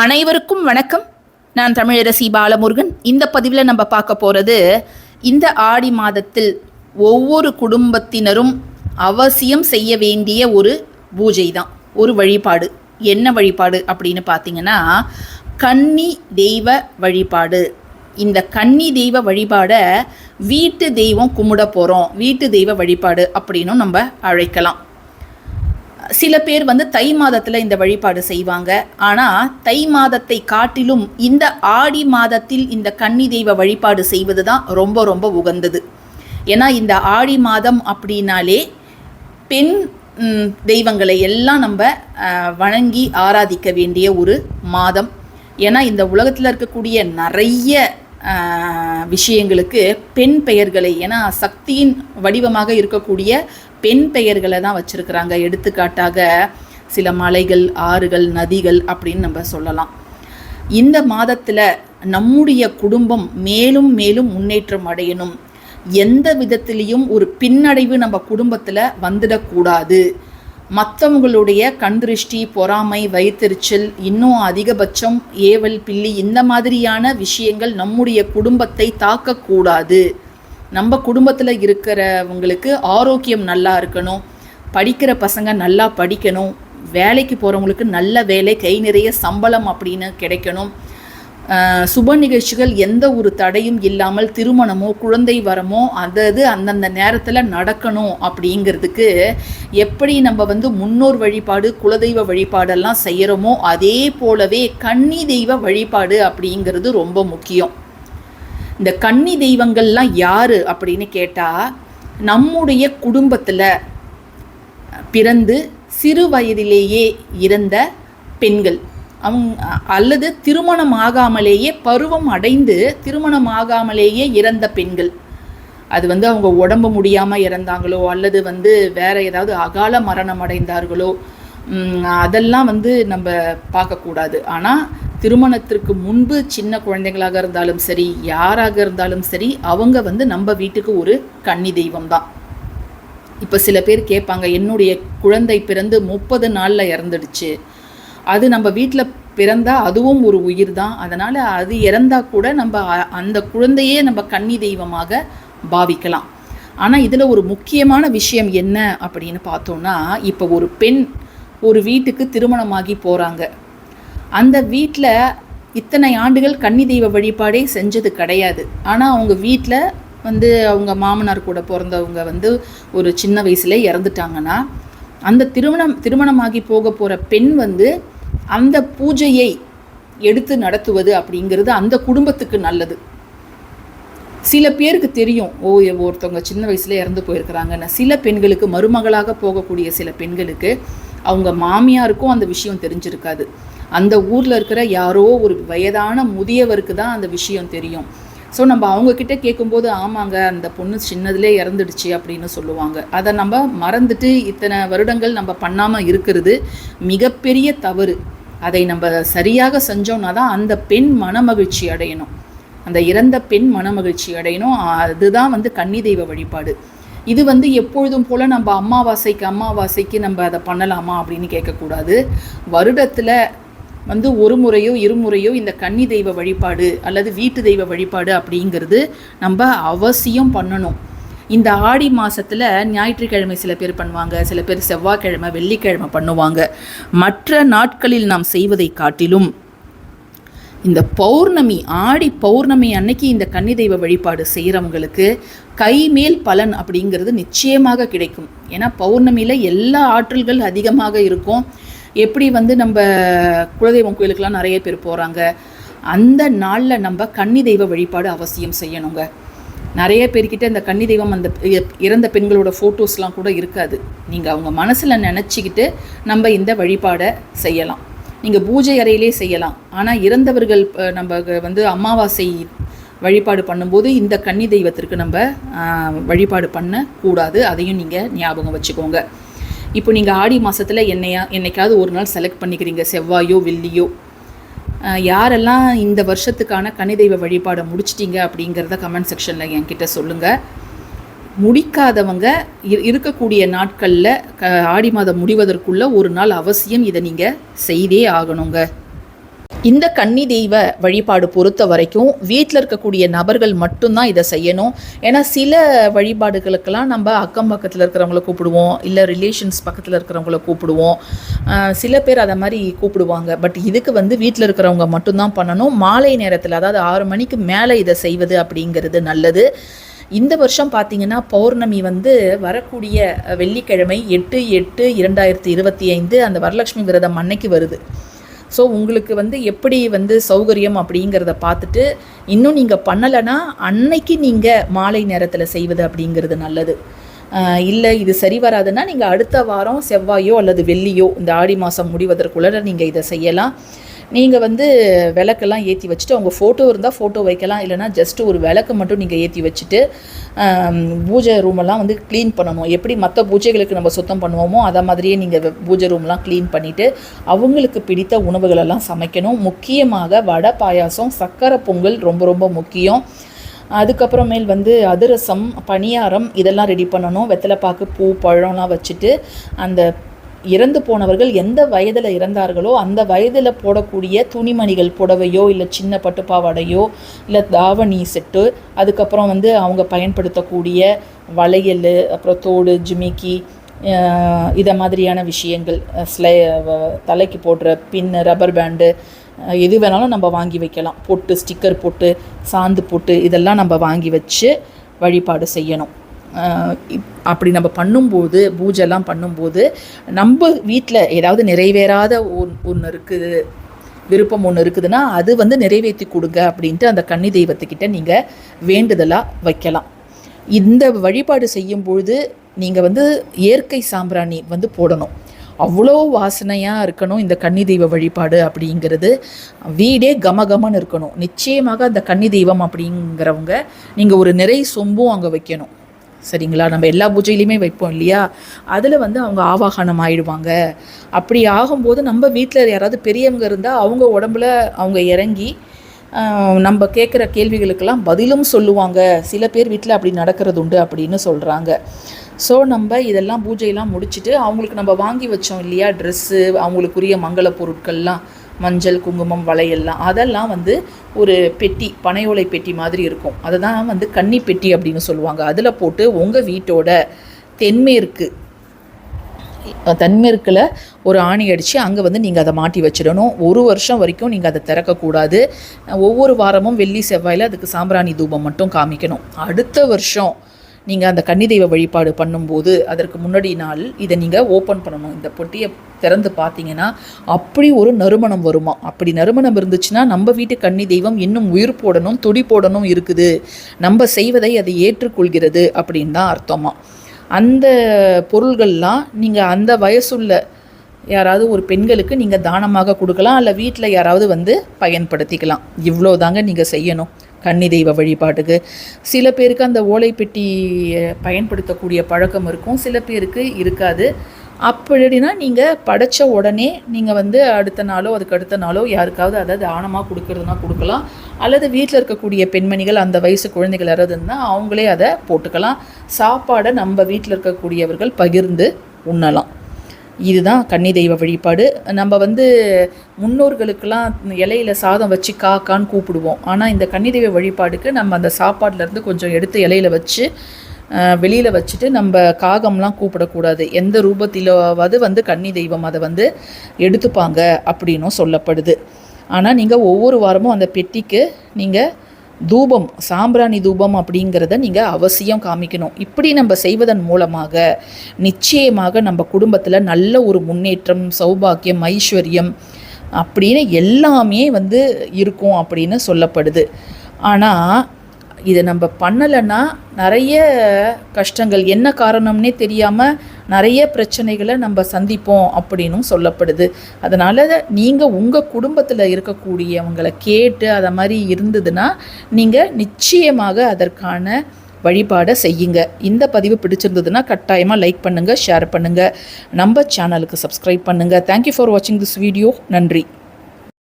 அனைவருக்கும் வணக்கம். நான் தமிழரசி பாலமுருகன். இந்த பதிவில் நம்ம பார்க்க போகிறது இந்த ஆடி மாதத்தில் ஒவ்வொரு குடும்பத்தினரும் அவசியம் செய்ய வேண்டிய ஒரு பூஜை தான் ஒரு வழிபாடு. என்ன வழிபாடு அப்படின்னு பார்த்தீங்கன்னா கன்னி தெய்வ வழிபாடு. இந்த கன்னி தெய்வ வழிபாடை வீட்டு தெய்வம் கும்பிட போகிறோம் வீட்டு தெய்வ வழிபாடு அப்படின்னும் நம்ம அழைக்கலாம். சில பேர் வந்து தை மாதத்தில் இந்த வழிபாடு செய்வாங்க. ஆனால் தை மாதத்தை காட்டிலும் இந்த ஆடி மாதத்தில் இந்த கன்னி தெய்வ வழிபாடு செய்வது தான் ரொம்ப ரொம்ப உகந்தது. ஏன்னா இந்த ஆடி மாதம் அப்படின்னாலே பெண் தெய்வங்களை எல்லாம் நம்ம வணங்கி ஆராதிக்க வேண்டிய ஒரு மாதம். ஏன்னா இந்த உலகத்தில் இருக்கக்கூடிய நிறைய விஷயங்களுக்கு பெண் பெயர்களை ஏன்னா சக்தியின் வடிவமாக இருக்கக்கூடிய பெண் பெயர்களை தான் வச்சுருக்கிறாங்க. எடுத்துக்காட்டாக சில மலைகள் ஆறுகள் நதிகள் அப்படின்னு நம்ம சொல்லலாம். இந்த மாதத்தில் நம்முடைய குடும்பம் மேலும் மேலும் முன்னேற்றம் அடையணும். எந்த விதத்திலையும் ஒரு பின்னடைவு நம்ம குடும்பத்தில் வந்துடக்கூடாது. மற்றவங்களுடைய கண்திருஷ்டி பொறாமை வயிற்றுச்சல் இன்னும் அதிகபட்சம் ஏவல் பில்லி இந்த மாதிரியான விஷயங்கள் நம்முடைய குடும்பத்தை தாக்கக்கூடாது. நம்ம குடும்பத்தில் இருக்கிறவங்களுக்கு ஆரோக்கியம் நல்லா இருக்கணும் படிக்கிற பசங்க நல்லா படிக்கணும் வேலைக்கு போகிறவங்களுக்கு நல்ல வேலை கை நிறைய சம்பளம் அப்படின்னு கிடைக்கணும். சுப நிகழ்ச்சிகள் எந்த ஒரு தடையும் இல்லாமல் திருமணமோ குழந்தை வரமோ அதது அந்தந்த நேரத்தில் நடக்கணும் அப்படிங்கிறதுக்கு எப்படி நம்ம வந்து முன்னோர் வழிபாடு குலதெய்வ வழிபாடெல்லாம் செய்கிறோமோ அதே போலவே கன்னி தெய்வ வழிபாடு அப்படிங்கிறது ரொம்ப முக்கியம். இந்த கன்னி தெய்வங்கள்லாம் யார் அப்படின்னு கேட்டால் நம்முடைய குடும்பத்தில் பிறந்து சிறு வயதிலேயே இறந்த பெண்கள். அவங்க அல்லது திருமணம் ஆகாமலேயே பருவம் அடைந்து திருமணம் ஆகாமலேயே இறந்த பெண்கள். அது வந்து அவங்க உடம்பு முடியாமல் இறந்தாங்களோ அல்லது வந்து வேற ஏதாவது அகால மரணம் அடைந்தார்களோ அதெல்லாம் வந்து நம்ம பார்க்கக்கூடாது ஆனால் திருமணத்திற்கு முன்பு சின்ன குழந்தைகளாக இருந்தாலும் சரி யாராக இருந்தாலும் சரி அவங்க வந்து நம்ம வீட்டுக்கு ஒரு கன்னி தெய்வம் தான். இப்போ சில பேர் கேட்பாங்க என்னுடைய குழந்தை பிறந்து முப்பது நாளில் இறந்துடுச்சு. அது நம்ம வீட்டில் பிறந்தா அதுவும் ஒரு உயிர் தான் அதனால் அது இறந்தா கூட நம்ம அ- அந்த குழந்தையே நம்ம கன்னி தெய்வமாக பாவிக்கலாம். ஆனால் இதில் ஒரு முக்கியமான விஷயம் என்ன அப்படின்னு பார்த்தோன்னா இப்போ ஒரு பெண் ஒரு வீட்டுக்கு திருமணமாகி போகிறாங்க அந்த வீட்டில் இத்தனை ஆண்டுகள் கன்னி தெய்வ வழிபாடே செஞ்சது கிடையாது. ஆனால் அவங்க வீட்டில் வந்து அவங்க மாமனார் கூட பிறந்தவங்க வந்து ஒரு சின்ன வயசுல இறந்துட்டாங்கன்னா அந்த திருமணம் திருமணமாகி போக போகிற பெண் வந்து அந்த பூஜையை எடுத்து நடத்துவது அப்படிங்கிறது அந்த குடும்பத்துக்கு நல்லது. சில பேருக்கு தெரியும் ஓ ஒருத்தவங்க சின்ன வயசுல இறந்து போயிருக்கிறாங்கன்னு. சில பெண்களுக்கு மருமகளாக போகக்கூடிய சில பெண்களுக்கு அவங்க மாமியாருக்கும் அந்த விஷயம் தெரிஞ்சிருக்காது. அந்த ஊரில் இருக்கிற யாரோ ஒரு வயதான முதியவருக்கு தான் அந்த விஷயம் தெரியும். ஸோ நம்ம அவங்கக்கிட்ட கேட்கும்போது ஆமாங்க அந்த பொண்ணு சின்னதுலே இறந்துடுச்சு அப்படின்னு சொல்லுவாங்க. அதை நம்ம மறந்துட்டு இத்தனை வருடங்கள் நம்ம பண்ணாமல் இருக்கிறது மிகப்பெரிய தவறு. அதை நம்ம சரியாக செஞ்சோம்னா தான் அந்த பெண் மனமகிழ்ச்சி அடையணும். அந்த இறந்த பெண் மனமகிழ்ச்சி அடையணும். அதுதான் வந்து கன்னி தெய்வ வழிபாடு. இது வந்து எப்பொழுதும் போல் நம்ம அமாவாசைக்கு அமாவாசைக்கு நம்ம அதை பண்ணலாமா அப்படின்னு கேட்கக்கூடாது. வருடத்தில் வந்து ஒரு முறையோ இருமுறையோ இந்த கன்னி தெய்வ வழிபாடு அல்லது வீட்டு தெய்வ வழிபாடு அப்படிங்கிறது நம்ம அவசியம் பண்ணணும். இந்த ஆடி மாதத்தில் ஞாயிற்றுக்கிழமை சில பேர் பண்ணுவாங்க சில பேர் செவ்வாய்க்கிழமை வெள்ளிக்கிழமை பண்ணுவாங்க. மற்ற நாட்களில் நாம் செய்வதை காட்டிலும் இந்த பௌர்ணமி ஆடி பௌர்ணமி அன்னைக்கு இந்த கன்னி தெய்வ வழிபாடு செய்கிறவங்களுக்கு கைமேல் பலன் அப்படிங்கிறது நிச்சயமாக கிடைக்கும். ஏன்னா பௌர்ணமியில் எல்லா ஆற்றல்கள் அதிகமாக இருக்கும். எப்படி வந்து நம்ம குலதெய்வம் கோயிலுக்கெலாம் நிறைய பேர் போகிறாங்க அந்த நாளில் நம்ம கன்னி தெய்வ வழிபாடு அவசியம் செய்யணுங்க. நிறைய பேர்கிட்ட இந்த கன்னி தெய்வம் அந்த இறந்த பெண்களோட ஃபோட்டோஸ்லாம் கூட இருக்காது. நீங்கள் அவங்க மனசில் நினச்சிக்கிட்டு நம்ம இந்த வழிபாடை செய்யலாம். நீங்கள் பூஜை அறையிலே செய்யலாம். ஆனால் இறந்தவர்கள் நம்ம வந்து அமாவாசை வழிபாடு பண்ணும்போது இந்த கன்னி தெய்வத்திற்கு நம்ம வழிபாடு பண்ணக்கூடாது. அதையும் நீங்கள் ஞாபகம் வச்சுக்கோங்க. இப்போ நீங்கள் ஆடி மாதத்தில் என்னையா என்னைக்காவது ஒரு நாள் செலக்ட் பண்ணிக்கிறீங்க. செவ்வாயோ வெள்ளியோ. யாரெல்லாம் இந்த வருஷத்துக்கான கனிதெய்வ வழிபாடை முடிச்சிட்டீங்க அப்படிங்கிறத கமெண்ட் செக்ஷனில் என்கிட்ட சொல்லுங்கள் முடிக்காதவங்க இரு- இருக்கக்கூடிய நாட்களில் க ஆடி மாதம் முடிவதற்குள்ள ஒரு நாள் அவசியம் இதை நீங்கள் செய்தே ஆகணுங்க. இந்த கன்னி தெய்வ வழிபாடு பொறுத்த வரைக்கும் வீட்டில் இருக்கக்கூடிய நபர்கள் மட்டும்தான் இதை செய்யணும். ஏன்னா சில வழிபாடுகளுக்கெல்லாம் நம்ம அக்கம் பக்கத்தில் இருக்கிறவங்கள கூப்பிடுவோம் இல்லை ரிலேஷன்ஸ் பக்கத்தில் இருக்கிறவங்கள கூப்பிடுவோம். சில பேர் அதை மாதிரி கூப்பிடுவாங்க. பட் இதுக்கு வந்து வீட்டில் இருக்கிறவங்க மட்டும்தான் பண்ணணும். மாலை நேரத்தில் அதாவது ஆறு மணிக்கு மேலே இதை செய்வது அப்படிங்கிறது நல்லது. இந்த வருஷம் பார்த்தீங்கன்னா பௌர்ணமி வந்து வரக்கூடிய வெள்ளிக்கிழமை எட்டு எட்டு இரண்டாயிரத்தி இருபத்தி ஐந்து அந்த வரலட்சுமி விரதம் அன்னைக்கு வருது. ஸோ உங்களுக்கு வந்து எப்படி வந்து சௌகரியம் அப்படிங்கிறத பார்த்துட்டு இன்னும் நீங்கள் பண்ணலைன்னா அன்னைக்கு நீங்கள் மாலை நேரத்தில் செய்வது அப்படிங்கிறது நல்லது. இல்லை இது சரி வராதுன்னா நீங்கள் அடுத்த வாரம் செவ்வாயோ அல்லது வெள்ளியோ இந்த ஆடி மாதம் முடிவதற்குள்ள நீங்கள் இதை செய்யலாம். நீங்கள் வந்து விளக்கெல்லாம் ஏற்றி வச்சுட்டு அவங்க ஃபோட்டோ இருந்தால் ஃபோட்டோ வைக்கலாம். இல்லைனா ஜஸ்ட் ஒரு விளக்கு மட்டும் நீங்கள் ஏற்றி வச்சுட்டு பூஜை ரூமெல்லாம் வந்து க்ளீன் பண்ணணும். எப்படி மற்ற பூஜைகளுக்கு நம்ம சுத்தம் பண்ணுவோமோ அதை மாதிரியே நீங்கள் பூஜை ரூம்லாம் க்ளீன் பண்ணிவிட்டு அவங்களுக்கு பிடித்த உணவுகளெல்லாம் சமைக்கணும். முக்கியமாக வடை பாயாசம் சக்கரை பொங்கல் ரொம்ப ரொம்ப முக்கியம். அதுக்கப்புறமேல் வந்து அதிரசம் பணியாரம் இதெல்லாம் ரெடி பண்ணணும். வெத்தலைப்பாக்கு பூ பழம்லாம் வச்சுட்டு அந்த இறந்து போனவர்கள் எந்த வயதில் இறந்தார்களோ அந்த வயதில் போடக்கூடிய துணிமணிகள் புடவையோ இல்லை சின்ன பட்டு பாவாடையோ இல்லை தாவணி செட்டு அதுக்கப்புறம் வந்து அவங்க பயன்படுத்தக்கூடிய வளையல் அப்புறம் தோடு ஜிமிக்கி இதை மாதிரியான விஷயங்கள் ஸ்லை வ- தலைக்கு போடுற பின்னு ரப்பர் பேண்டு எது வேணாலும் நம்ம வாங்கி வைக்கலாம். பொட்டு ஸ்டிக்கர் போட்டு சாந்து போட்டு இதெல்லாம் நம்ம வாங்கி வச்சு வழிபாடு செய்யணும். அப்படி நம்ம பண்ணும்போது பூஜைலாம் பண்ணும்போது நம்ம வீட்டில் ஏதாவது நிறைவேறாத ஒன் ஒன்று இருக்குது விருப்பம் ஒன்று இருக்குதுன்னா அது வந்து நிறைவேற்றி கொடுங்க அப்படின்ட்டு அந்த கன்னி தெய்வத்துக்கிட்ட நீங்கள் வேண்டுதலாக வைக்கலாம். இந்த வழிபாடு செய்யும் பொழுது நீங்கள் வந்து இயற்கை சாம்பிராணி வந்து போடணும். அவ்வளோ வாசனையாக இருக்கணும் இந்த கன்னி தெய்வ வழிபாடு அப்படிங்கிறது. வீடே கமகமன்னு இருக்கணும். நிச்சயமாக அந்த கன்னி தெய்வம் அப்படிங்கிறவங்க நீங்கள் ஒரு நிறை சொம்பும் அங்கே வைக்கணும். சரிங்களா? நம்ம எல்லா பூஜையிலையுமே வைப்போம் இல்லையா? அதில் வந்து அவங்க ஆவாகனம் ஆயிடுவாங்க. அப்படி ஆகும்போது நம்ம வீட்டில் யாராவது பெரியவங்க இருந்தால் அவங்க உடம்புல அவங்க இறங்கி நம்ம கேட்குற கேள்விகளுக்கெல்லாம் பதிலும் சொல்லுவாங்க. சில பேர் வீட்டில் அப்படி நடக்கிறது உண்டு அப்படின்னு சொல்கிறாங்க ஸோ நம்ம இதெல்லாம் பூஜையெல்லாம் முடிச்சுட்டு அவங்களுக்கு நம்ம வாங்கி வச்சோம் இல்லையா? ட்ரெஸ்ஸு அவங்களுக்குரிய மங்கள பொருட்கள்லாம். மஞ்சள் குங்குமம் வளையல்லாம் அதெல்லாம் வந்து ஒரு பெட்டி பனையோலை பெட்டி மாதிரி இருக்கும். அதை தான் வந்து கன்னி பெட்டி அப்படின்னு சொல்லுவாங்க. அதில் போட்டு உங்கள் வீட்டோட தென்மேற்கு தென்மேற்கில் ஒரு ஆணி அடித்து அங்கே வந்து நீங்கள் அதை மாட்டி வச்சிடணும். ஒரு வருஷம் வரைக்கும் நீங்கள் அதை திறக்கக்கூடாது. ஒவ்வொரு வாரமும் வெள்ளி செவ்வாயில் அதுக்கு சாம்பிராணி தூபம் மட்டும் காமிக்கணும். அடுத்த வருஷம் நீங்கள் அந்த கன்னி தெய்வ வழிபாடு பண்ணும்போது அதற்கு முன்னாடி நாள் இதை நீங்கள் ஓப்பன் பண்ணணும். இந்த பொட்டியை திறந்து பார்த்தீங்கன்னா அப்படி ஒரு நறுமணம் வருமா? அப்படி நறுமணம் இருந்துச்சுன்னா நம்ம வீட்டு கன்னி தெய்வம் இன்னும் உயிர் போடணும் துடி போடணும் இருக்குது. நம்ம செய்வதை அது ஏற்றுக்கொள்கிறது அப்படின்னு தான் அர்த்தமா? அந்த பொருள்கள்லாம் நீங்கள் அந்த வயசுள்ள யாராவது ஒரு பெண்களுக்கு நீங்கள் தானமாக கொடுக்கலாம் அல்ல வீட்டில் யாராவது வந்து பயன்படுத்திக்கலாம். இவ்வளோ தாங்க நீங்கள் செய்யணும். கன்னி தெய்வ வழிபாட்டுக்கு. சில பேருக்கு அந்த ஓலை பயன்படுத்தக்கூடிய பழக்கம் இருக்கும். சில பேருக்கு இருக்காது. அப்படின்னா நீங்கள் படைச்ச உடனே நீங்கள் வந்து அடுத்த நாளோ அதுக்கு அடுத்த நாளோ யாருக்காவது அதை தானமாக கொடுக்கறதுனா கொடுக்கலாம். அல்லது வீட்டில் இருக்கக்கூடிய பெண்மணிகள் அந்த வயசு குழந்தைகள் யாராவது இருந்தால் அவங்களே அதை போட்டுக்கலாம். சாப்பாடை நம்ம வீட்டில் இருக்கக்கூடியவர்கள் பகிர்ந்து உண்ணலாம். இதுதான் கன்னி தெய்வ வழிபாடு. நம்ம வந்து முன்னோர்களுக்கெல்லாம் இலையில சாதம் வச்சு காக்கான்னு கூப்பிடுவோம். ஆனால் இந்த கன்னி தெய்வ வழிபாடுக்கு நம்ம அந்த சாப்பாடுலேருந்து கொஞ்சம் எடுத்து இலையில வச்சு வெளியில் வச்சுட்டு நம்ம காகம்லாம் கூப்பிடக்கூடாது. எந்த ரூபத்திலாவது வந்து கன்னி தெய்வம் அதை வந்து எடுத்துப்பாங்க அப்படின்னும் சொல்லப்படுது. ஆனால் நீங்கள் ஒவ்வொரு வாரமும் அந்த பெட்டிக்கு நீங்கள் தூபம் சாம்பிராணி தூபம் அப்படிங்கிறத நீங்கள் அவசியம் காமிக்கணும். இப்படி நம்ம செய்வதன் மூலமாக நிச்சயமாக நம்ம குடும்பத்தில் நல்ல ஒரு முன்னேற்றம் சௌபாக்கியம் ஐஸ்வர்யம் அப்படின்னு எல்லாமே வந்து இருக்கும் அப்படின்னு சொல்லப்படுது. ஆனால் இதை நம்ம பண்ணலைன்னா நிறைய கஷ்டங்கள். என்ன காரணம்னே தெரியாமல் நிறைய பிரச்சனைகளை நம்ம சந்திப்போம் அப்படின்னும் சொல்லப்படுது. அதனால் நீங்கள் உங்கள் குடும்பத்தில் இருக்கக்கூடியவங்களை கேட்டு அதை மாதிரி இருந்ததுன்னா நீங்கள் நிச்சயமாக அதற்கான வழிபாடை செய்யுங்க. இந்த பதிவு பிடிச்சிருந்ததுன்னா கட்டாயமாக லைக் பண்ணுங்கள் ஷேர் பண்ணுங்கள் நம்ம சேனலுக்கு சப்ஸ்கிரைப் பண்ணுங்கள் தேங்க்யூ ஃபார் வாட்சிங் திஸ் வீடியோ நன்றி.